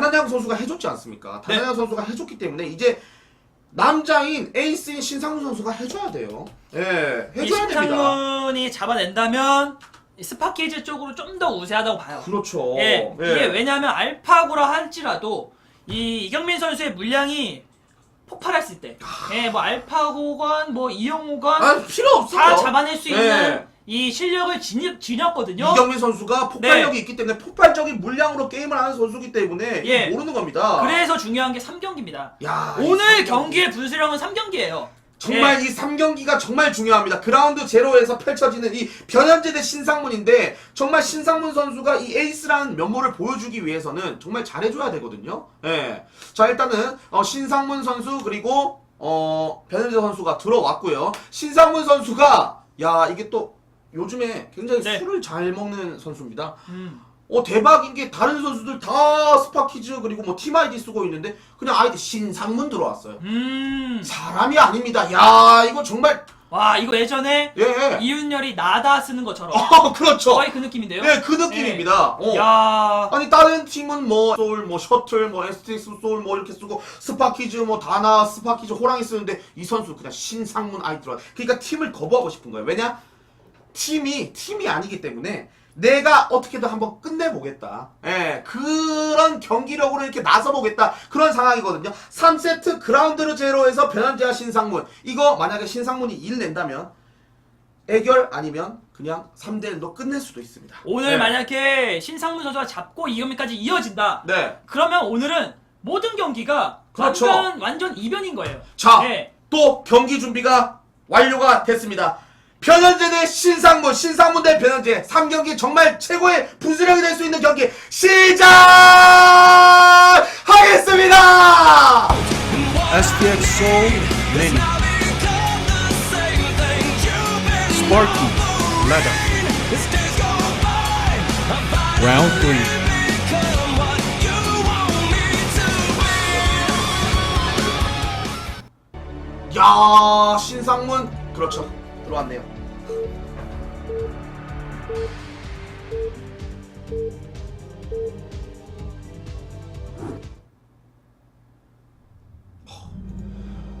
단한양 선수가 해줬지 않습니까? 네. 단한양 선수가 해줬기 때문에 이제 남자인 에이스인 신상문 선수가 해줘야 돼요. 예, 이 해줘야 됩니다. 신상문이 잡아낸다면 이 스파키즈 쪽으로 좀 더 우세하다고 봐요. 그렇죠. 예, 이게 왜냐하면 알파고라 할지라도 이 이경민 선수의 물량이 폭발했을 때, 예, 뭐 알파고건 뭐 이영호건 아, 필요 없어요. 다 잡아낼 수 있는 예. 이 실력을 지녔, 지녔거든요. 이경민 선수가 폭발력이 있기 때문에 폭발적인 물량으로 게임을 하는 선수기 때문에 예. 모르는 겁니다. 그래서 중요한 게 3경기입니다. 야, 이 오늘. 경기의 분수령은 3경기예요. 정말 이 3경기가 정말 중요합니다. 그라운드 제로에서 펼쳐지는 이 변현재 대 신상문인데 정말 신상문 선수가 이 에이스라는 면모를 보여주기 위해서는 정말 잘해줘야 되거든요. 예. 자 일단은 어, 신상문 선수 그리고 어, 변현재 선수가 들어왔고요. 신상문 선수가 야 이게 또 요즘에 굉장히 네. 술을 잘 먹는 선수입니다. 음. 어 대박인 게 다른 선수들 다 스파키즈 그리고 뭐 팀 아이디 쓰고 있는데 그냥 아이디 신상문 들어왔어요. 음. 사람이 아닙니다. 야 이거 정말 와, 이거 예전에 예. 이윤열이 나다 쓰는 것처럼 어 그렇죠. 거의 그 느낌인데요. 네 그 느낌입니다. 어. 야. 아니 다른 팀은 뭐 소울 뭐 셔틀 뭐 에스티스 소울 뭐 이렇게 쓰고 스파키즈 뭐 다나 스파키즈 호랑이 쓰는데 이 선수 그냥 신상문 아이 들어. 그러니까 팀을 거부하고 싶은 거예요. 왜냐? 팀이 팀이 아니기 때문에 내가 어떻게든 한번 끝내보겠다. 예, 그런 경기력으로 이렇게 나서보겠다. 그런 상황이거든요. 3세트 그라운드로 제로에서 변현재와 신상문. 이거 만약에 신상문이 1 낸다면 애결 아니면 그냥 3대1로 끝낼 수도 있습니다. 오늘 네. 만약에 신상문 선수가 잡고 이경민까지 이어진다. 네. 그러면 오늘은 모든 경기가 그렇죠. 완전 완전 이변인 거예요. 자, 네. 또 경기 준비가 완료가 됐습니다. 변현재 대 신상문, 신상문 대 변현재 3경기 정말 최고의 분수령이 될 수 있는 경기 시작하겠습니다. SPX Soul, Lenny. Sparky, Leather. Round three. 야, 신상문 그렇죠. 들어왔네요.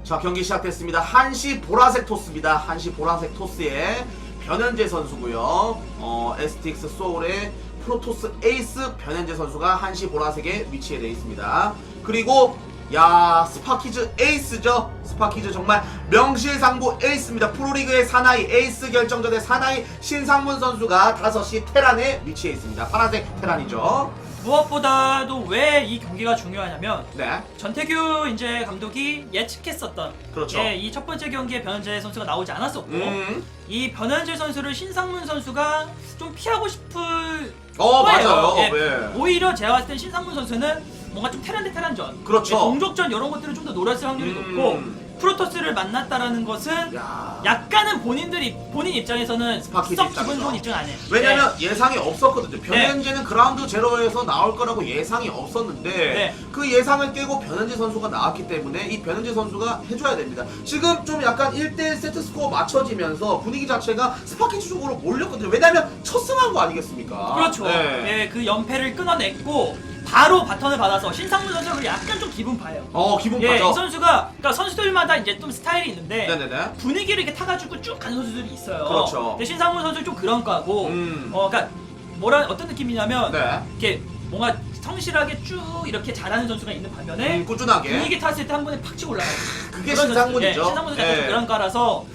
자 경기 시작됐습니다. 한시 보라색 토스입니다. 한시 보라색 토스의 변현재 선수고요. 어, STX 소울의 프로토스 에이스 변현재 선수가 한시 보라색에 위치해 되어 있습니다. 그리고 야 스파키즈 에이스죠. 스파키즈 정말 명실상부 에이스입니다. 프로리그의 사나이 에이스 결정전 의 사나이 신상문 선수가 5시 테란에 위치해 있습니다. 파란색 테란이죠. 무엇보다도 왜 이 경기가 중요하냐면 네. 전태규 이제 감독이 예측했었던 그렇죠. 예, 이첫 번째 경기에 변현재 선수가 나오지 않았었고 음. 이 변현재 선수를 신상문 선수가 좀 피하고 싶을 어, 거예요. 맞아요. 예. 네. 오히려 제가 봤을 땐 신상문 선수는 뭔가 좀 테란 대 테란전 그렇죠. 예, 동족전 이런 것들을 좀더 노렸을 확률이 음. 높고 프로토스를 만났다라는 것은 야. 약간은 본인들이 본인 입장에서는 스파키즈 썩 입장에서. 기분 좋은 입장 아니에요. 왜냐면 예상이 없었거든요. 변현재는 그라운드 제로에서 나올 거라고 예상이 없었는데 네. 그 예상을 깨고 변현재 선수가 나왔기 때문에 이 변현재 선수가 해줘야 됩니다. 지금 좀 약간 1대1 세트 스코어 맞춰지면서 분위기 자체가 스파키즈 쪽으로 몰렸거든요. 왜냐면 첫 승한 거 아니겠습니까? 그렇죠. 네. 예, 그 연패를 끊어냈고 바로 바턴을 받아서 신상문 선수가 약간 좀 기분 봐요. 어 기분 예. 이 선수가 그러니까 선수들마다 이제 좀 스타일이 있는데 네네네. 분위기를 이렇게 타가지고 쭉 가는 선수들이 있어요. 그렇죠. 근데 신상문 선수 좀 그런 거고, 음. 어, 그러니까 뭐라 어떤 느낌이냐면 네. 이렇게 뭔가 성실하게 쭉 이렇게 잘하는 선수가 있는 반면에 음, 꾸준하게. 분위기 탔을 때 한 번에 팍 치고 올라가요. 그게 그런 신상문이죠. 선수, 예, 신상문 선수가 예. 좀 그런 거라서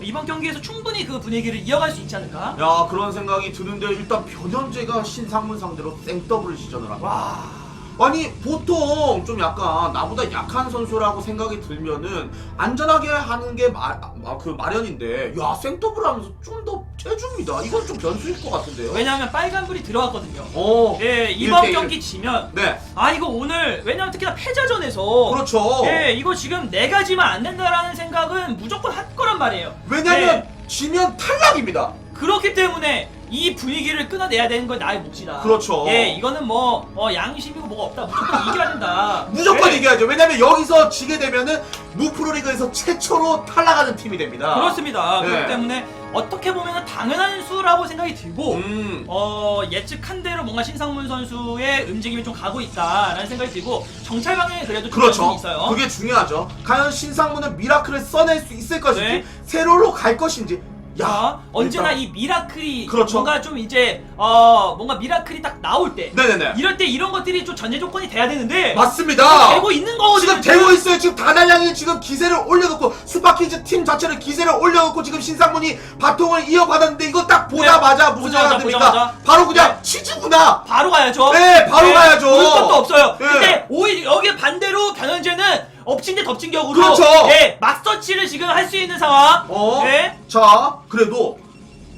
이번 경기에서 충분히 그 분위기를 이어갈 수 있지 않을까? 야 그런 생각이 드는데 일단 변현재가 신상문 상대로 생더블 시전을 합니다. 와. 아니 보통 좀 약간 나보다 약한 선수라고 생각이 들면은 안전하게 하는 게그 마련인데 야 생더블 하면서 좀더 해줍니다. 이건 좀 변수일 것 같은데요. 왜냐하면 빨간불이 들어갔거든요. 어, 예, 이번 1대1. 경기 지면 네, 아 이거 오늘 왜냐면 특히나 패자전에서 그렇죠. 예, 이거 지금 내가 지면 안 된다라는 생각은 무조건 할 거란 말이에요. 왜냐면 예, 지면 탈락입니다. 그렇기 때문에 이 분위기를 끊어내야 되는 건 나의 몫이다. 그렇죠. 예, 이거는 뭐 어, 양심이고 뭐가 없다. 무조건 이겨야 된다. 무조건 예, 이겨야죠. 왜냐면 여기서 지게 되면은 무프로리그에서 최초로 탈락하는 팀이 됩니다. 그렇습니다. 예. 그렇기 때문에 어떻게 보면 당연한 수라고 생각이 들고 음. 어 예측한 대로 뭔가 신상문 선수의 움직임이 좀 가고 있다라는 생각이 들고 정찰 방향에 그래도 좀 그렇죠. 있어요. 그게 중요하죠. 과연 신상문은 미라클을 써낼 수 있을 것인지, 네. 세롤로 갈 것인지. 야, 자, 언제나 일단- 이 미라클이 그렇죠. 뭔가 좀 이제 어 뭔가 미라클이 딱 나올 때 네네네. 이럴 때 이런 것들이 좀 전제 조건이 돼야 되는데 맞습니다. 되고 있는 거거든요. 지금 되고 있어요. 지금 다달량이 지금 기세를 올려놓고 스파키즈 팀 자체를 기세를 올려놓고 지금 신상문이 바통을 이어받았는데 이거 딱 보자마자 무슨 보자마자, 생각 듭니까? 보자마자. 바로 그냥 네. 치즈구나. 바로 가야죠. 네, 바로 가야죠. 볼 것도 없어요. 네. 근데 오히려 여기 반대로 변현재는 엎친 데 덮친 격으로 그렇죠. 예, 막서치를 지금 할 수 있는 상황. 어? 네. 자, 그래도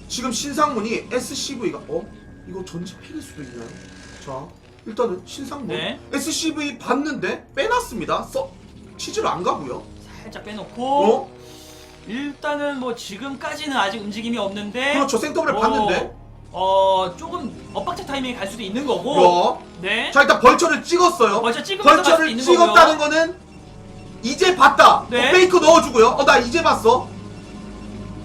지금 신상문이 SCV가 어? 이거 전지팩일 수도 있나요? 자, 일단은 신상문 네. SCV 봤는데 빼놨습니다. 써 치즈를 안 가고요. 살짝 빼놓고 어? 일단은 뭐 지금까지는 아직 움직임이 없는데 그렇죠. 생더블을 어, 봤는데. 어 조금 엇박자 타이밍이 갈 수도 있는 거고 야. 네 자, 일단 벌처를 찍었어요. 벌처 찍으면서 갈수 벌처를 있는 찍었다는 거고요. 거는 이제 봤다. 네. 어, 페이크 넣어주고요. 어, 나 이제 봤어.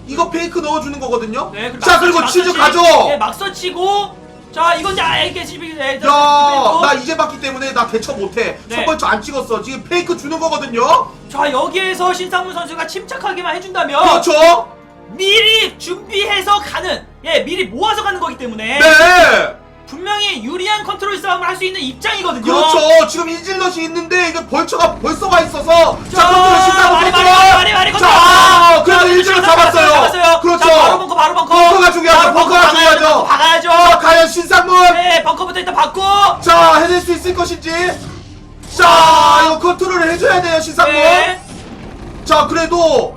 이거 페이크 넣어주는 거거든요. 네, 그리고 자, 그리고 치즈 가져. 네, 막서 치고 자 이건 이제 집이 네, 야, 나 이제 봤기 때문에 나 대처 못해. 네. 첫 번째 안 찍었어. 지금 페이크 주는 거거든요. 자 여기에서 신상문 선수가 침착하게만 해준다면 그렇죠. 미리 준비해서 가는 예 미리 모아서 가는 거기 때문에 네. 분명히 유리한 컨트롤 싸움을 할 수 있는 입장이거든요. 그렇죠. 지금 인질럿이 있는데 이게 벌처가 벌써 가 있어서 자, 자, 컨트롤 신나고 말이, 컨트롤. 말이, 말이, 말이, 컨트롤. 자, 그래도 자, 일질럿 잡았어요. 그렇죠. 자, 바로 벙커, 바로 벙커. 벙커가 중요하죠. 바로 벙커 벙커가 박아야죠, 중요하죠. 박아야죠. 자, 과연 신상문. 네, 벙커부터 일단 받고. 자, 해낼 수 있을 것인지. 자, 이거 컨트롤을 해줘야 돼요, 신상문. 네. 자, 그래도.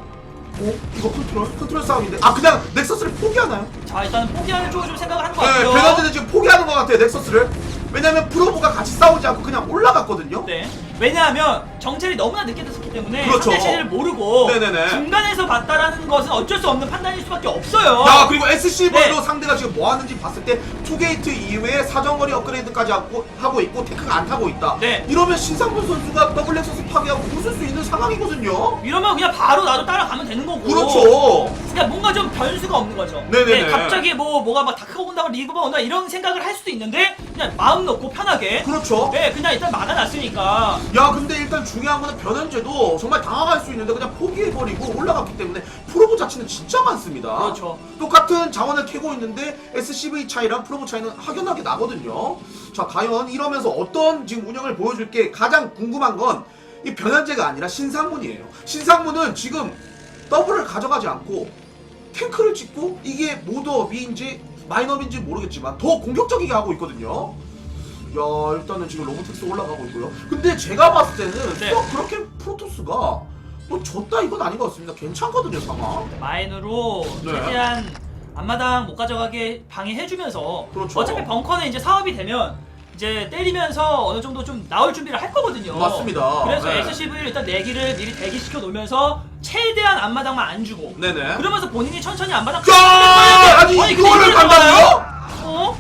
어? 이거 컨트롤? 컨트롤 싸움인데. 아, 그냥 넥서스를 포기하나요? 자, 일단 포기하는 쪽을 좀 생각을 것 네, 같고요. 베너드는 지금 포기하는 것 같아요, 넥서스를. 왜냐면 프로보가 같이 싸우지 않고 그냥 올라갔거든요. 네. 왜냐하면 정찰이 너무나 늦게 됐었기 때문에 그렇죠. 상대 체제를 모르고 네네네. 중간에서 봤다라는 것은 어쩔 수 없는 판단일 수밖에 없어요. 야 그리고 SCV로 네. 상대가 지금 뭐 하는지 봤을 때 투게이트 이후에 사정거리 업그레이드까지 하고, 하고 있고 테크가 안 타고 있다 네. 이러면 신상문 선수가 더블 렉서스 파괴하고 웃을 수 있는 상황이거든요 이러면 그냥 바로 나도 따라가면 되는 거고. 그렇죠 그러니까 뭔가 좀 변수가 없는 거죠. 네네네. 네, 갑자기 뭐 뭐가 막 다크가 온다 고 리그가 온다 이런 생각을 할 수도 있는데 그냥 마음 놓고 편하게. 그렇죠 네, 그냥 일단 막아놨으니까. 야 근데 일단 중요한 거는 변현재도 정말 당황할 수 있는데 그냥 포기해버리고 올라갔기 때문에 프로보 자체는 진짜 많습니다 그렇죠. 똑같은 자원을 캐고 있는데 SCV 차이랑 프로보 차이는 확연하게 나거든요 자 과연 이러면서 어떤 지금 운영을 보여줄 게 가장 궁금한 건 이 변현재가 아니라 신상문이에요 신상문은 지금 더블을 가져가지 않고 탱크를 찍고 이게 모드업인지 마인업인지 모르겠지만 더 공격적이게 하고 있거든요 야 일단은 지금 로보텍스 올라가고 있고요 근데 제가 봤을 때는 네. 썩 그렇게 프로토스가 뭐 졌다 이건 아닌 것 같습니다 괜찮거든요 상황 마인으로 네. 최대한 앞마당 못 가져가게 방해해주면서 그렇죠. 어차피 벙커는 이제 사업이 되면 이제 때리면서 어느 정도 좀 나올 준비를 할 거거든요. 맞습니다. 그래서 네. SCV를 일단 내기를 미리 대기시켜 놓으면서 최대한 앞마당만 안 주고 네네 그러면서 본인이 천천히 앞마당 야 아니 이거를 간다고요? 어?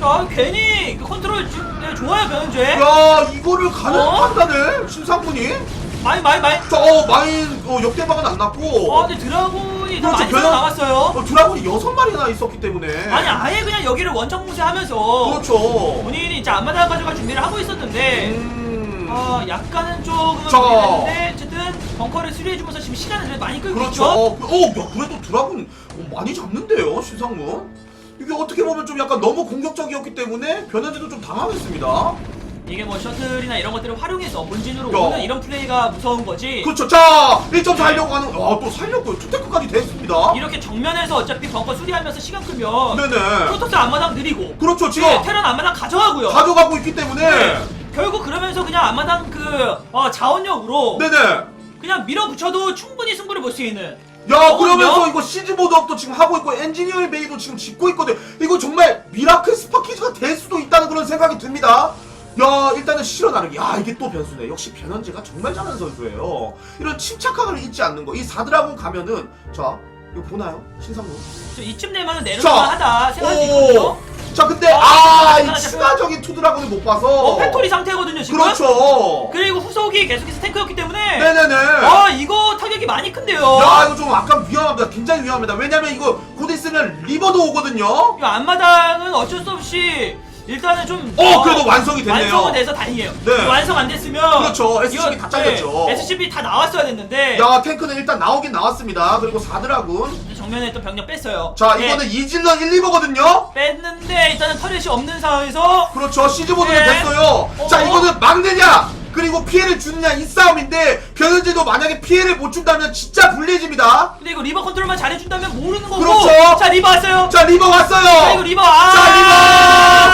자 괜히 그 컨트롤 지- 네, 좋아요 변현재 야 이거를 가는 어? 판단을 신상문이 많이 많이 많이 자, 어 마인 어, 역대박은 안 났고 아 근데 드라 군이 더 그렇죠, 많이 변현- 살아남았어요. 어, 드라군이 여섯 마리나 있었기 때문에. 아니 아예 그냥 여기를 원정 무시하면서. 그렇죠. 본인이 이제 앞마당 가져갈 준비를 하고 있었는데 음. 아 약간은 조금은 자. 불리했는데 어쨌든 벙커를 수리해주면서 지금 시간을 좀 많이 끌고 그렇죠. 있죠? 어, 어, 야, 그래도 드라군 어, 많이 잡는데요 신상문? 이게 어떻게 보면 좀 약간 너무 공격적이었기 때문에 변현재도 좀 당황했습니다 이게 뭐 셔틀이나 이런 것들을 활용해서 본진으로 야. 오는 이런 플레이가 무서운 거지? 그렇죠. 자 1점 살려고 하는 아 또 살렸고요. 투테크까지 됐습니다. 이렇게 정면에서 어차피 벙커 수리하면서 시간 끌면 네네. 프로토스 앞마당 느리고 그렇죠 지금. 네, 테란 앞마당 가져가고요. 가져가고 있기 때문에. 네. 결국 그러면서 그냥 앞마당 그 어, 자원력으로 네네. 그냥 밀어붙여도 충분히 승부를 볼 수 있는. 야 거거든요. 그러면서 이거 시즈 모드업도 지금 하고 있고 엔지니어의 베이도 지금 짓고 있거든 이거 정말 미라클 스파키즈가 될 수도 있다는 그런 생각이 듭니다 야 일단은 실어 나르기 야 이게 또 변수네 역시 변현재가 정말 잘하는 선수예요 이런 침착함을 잊지 않는 거이 사드라곤 가면은 자 이거 보나요 신상문 좀 이쯤 되면 자, 내려놓을만 하다 생각이 오. 들거든요 자 근데 아, 아 아, 이 하나 추가적인 투드라군을 못 봐서. 어, 팩토리 상태거든요 지금. 그렇죠. 그리고 후속이 계속해서 탱크였기 때문에. 네네네. 아 이거 타격이 많이 큰데요. 야, 이거 좀 약간 위험합니다. 굉장히 위험합니다. 왜냐면 이거 곧 있으면 리버도 오거든요. 이거 앞마당은 어쩔 수 없이 일단은 좀 어, 그래도 완성이 됐네요. 완성은 돼서 다행이에요. 네. 완성 안 됐으면 그렇죠. SCP 다 잘렸죠. 네, SCP 다 나왔어야 됐는데 야, 탱크는 일단 나오긴 나왔습니다. 그리고 4드라군. 정면에 또 병력 뺐어요. 자, 네, 이거는 이질러 1, 2버거든요. 뺐는데 일단은 터렛이 없는 상황에서 그렇죠. 시즈보드는 네. 됐어요. 자, 어. 이거는 막느냐, 그리고 피해를 주느냐 이 싸움인데 변현재도 만약에 피해를 못 준다면 진짜 불리해집니다. 근데 이거 리버 컨트롤만 잘해준다면 모르는 거고. 그렇죠. 자 리버 왔어요. 자, 리버 자 이거 왔어요. 리버 아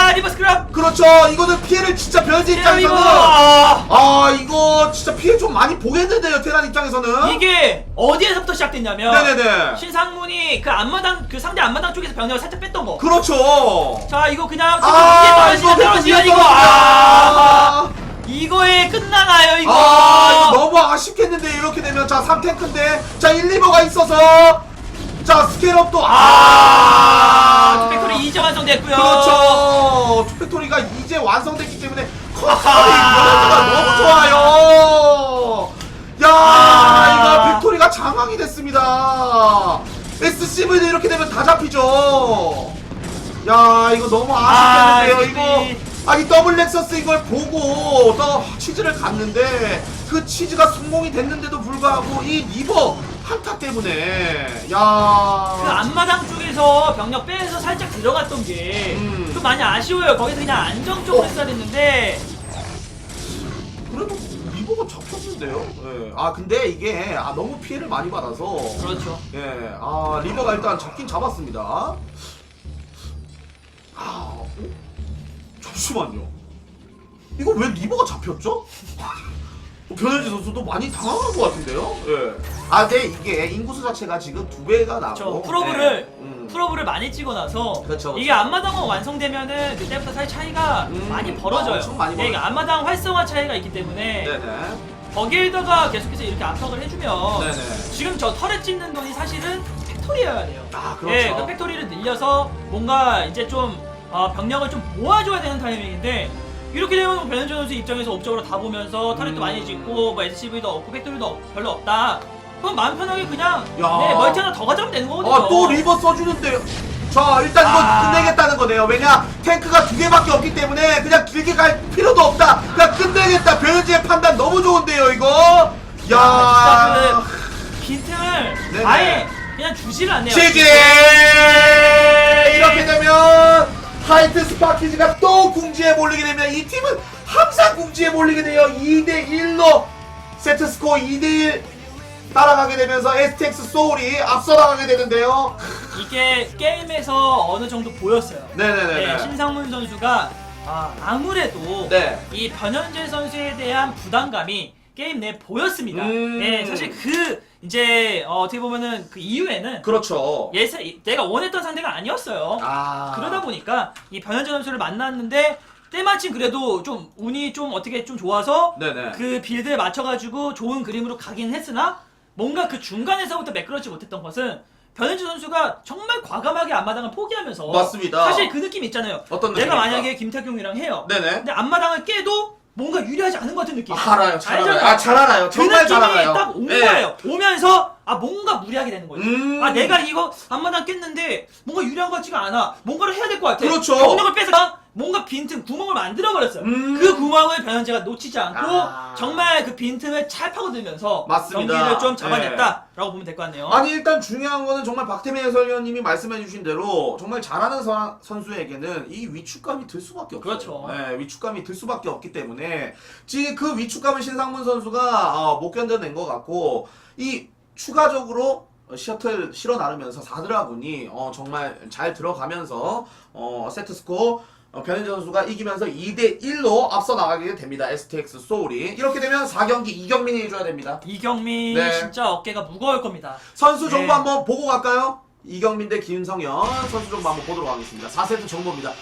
자, 리버 스크랍. 그렇죠. 이거는 피해를 진짜 변현재 자 리버. 입장에서는 아, 아, 이거 진짜 피해 좀 많이 보겠는데요, 테란 입장에서는. 이게 어디에서부터 시작됐냐면 네네네. 신상문이 그 앞마당 그 상대 앞마당 쪽에서 병력을 살짝 뺐던 거. 그렇죠. 자 이거 그냥 지금 아, 이거 떨어지면 떨어지면 위에 이거 떨어지면. 아 이거에 끝나나요 이거. 아, 이거 너무 아쉽겠는데 이렇게 되면. 자 3탱크인데. 자 1, 2버가 있어서. 자 스케일업도 아! 아 팩토리 이제 완성됐고요. 그렇죠. 투팩토리가 이제 완성됐기 때문에 커스텀이 아하. 너무 좋아요. 야 아. 이거 팩토리가 장악이 됐습니다. SCV도 이렇게 되면 다 잡히죠. 야 이거 너무 아쉽겠는데요. 아, 이거 아니 더블 렉서스 이걸 보고 또 치즈를 갔는데 그 치즈가 성공이 됐는데도 불구하고 이 리버 한타 때문에 야그 앞마당 쪽에서 병력 빼서 살짝 들어갔던 게좀 음. 많이 아쉬워요 거기서 그냥 안정적으로 어. 했어야 됐는데 그래도 리버가 잡혔는데요. 예. 아 근데 이게 아 너무 피해를 많이 받아서 그렇죠 예. 아 리버가 일단 잡긴 잡았습니다. 아 어? 잠시만요. 이거 왜 리버가 잡혔죠? 변현지 선수도 많이 당황한 것 같은데요. 예. 아, 근데 이게 인구수 자체가 지금 두 배가 나고. 저 프로브를 예. 음. 프로브를 많이 찍어놔서 그렇죠, 이게 그렇죠. 앞마당만 완성되면은 그때부터 사실 차이가 음, 많이 벌어져요. 엄청 많이 네, 이게 벌어져요. 앞마당 활성화 차이가 있기 때문에 네네. 거기에다가 계속해서 이렇게 압박을 해주면 네네. 지금 저 털에 찍는 돈이 사실은 팩토리여야 돼요. 아, 그렇죠. 예, 그 팩토리를 늘려서 뭔가 이제 좀 어, 병력을 좀 모아줘야 되는 타이밍인데 이렇게 되면 변현준 선수 입장에서 옵적으로 다 보면서 터렛도 음. 많이 짓고 뭐 SCV도 없고 팩토리도 없- 별로 없다. 그럼 마음 편하게 그냥 야. 네, 멀티 하나 더 가져오면 되는 거거든요. 아, 또 리버 써주는데요. 자, 일단 이거 아. 끝내겠다는 거네요. 왜냐, 탱크가 두 개밖에 없기 때문에 그냥 길게 갈 필요도 없다. 그냥 끝내겠다. 변현지의 판단 너무 좋은데요, 이거. 야. 아, 빈틈을 네네. 아예 그냥 주지를 않네요. 지지! 이렇게 되면 하이트 스파키즈가 또 궁지에 몰리게 되면 이 팀은 항상 궁지에 몰리게 돼요. 2대 1로 세트 스코어 2대 1 따라가게 되면서 STX 소울이 앞서 나가게 되는데요. 이게 게임에서 어느 정도 보였어요. 네네네. 네, 신상문 선수가 아, 아무래도 네. 이 변현재 선수에 대한 부담감이 게임 내에 보였습니다. 음. 네, 사실 그 이제 어, 떻게 보면은 그 이후에는 그렇죠. 예사 내가 원했던 상대가 아니었어요. 아. 그러다 보니까 이 변현재 선수를 만났는데 때마침 그래도 좀 운이 좀 어떻게 좀 좋아서 네네. 그 빌드에 맞춰가지고 좋은 그림으로 가긴 했으나 뭔가 그 중간에서부터 매끄러지 못했던 것은 변현주 선수가 정말 과감하게 앞마당을 포기하면서 맞습니다. 사실 그 느낌 있잖아요. 어떤 내가 느낌입니까? 만약에 김태경이랑 해요. 네네. 근데 앞마당을 깨도 뭔가 유리하지 않은 것 같은 느낌. 아, 알아요. 잘 알잖아요. 알아요. 아, 잘 알아요. 그 정말 느낌이 잘 알아요. 딱온 네. 거예요. 오면서 아 뭔가 무리하게 되는 거죠. 음. 아 내가 이거 앞마당 깼는데 뭔가 유리한 것 같지가 않아. 뭔가를 해야 될 것 같아. 그렇죠. 경력을 빼서 뭔가 빈틈 구멍을 만들어 버렸어요. 음. 그 구멍을 변현재가 놓치지 않고 아. 정말 그 빈틈을 잘 파고들면서 맞습니다. 경기를 좀 잡아냈다라고 보면 될 것 같네요. 아니 일단 중요한 거는 정말 박태민 해설위원님이 말씀해주신 대로 정말 잘하는 선, 선수에게는 이 위축감이 들 수밖에 없어요. 그렇죠. 네, 위축감이 들 수밖에 없기 때문에 지금 그 위축감을 신상문 선수가 어, 못 견뎌낸 것 같고 이 추가적으로 셔틀 실어 나르면서 4드라군이 어, 정말 잘 들어가면서 어, 세트 스코어 어, 변현재 선수가 이기면서 2대 1로 앞서 나가게 됩니다. STX 소울이 이렇게 되면 4경기 이경민이 해줘야 됩니다. 이경민 네. 진짜 어깨가 무거울 겁니다. 선수 정보 네. 한번 보고 갈까요? 이경민 대 김성현 선수 정보 한번 보도록 하겠습니다. 4세트 정보입니다.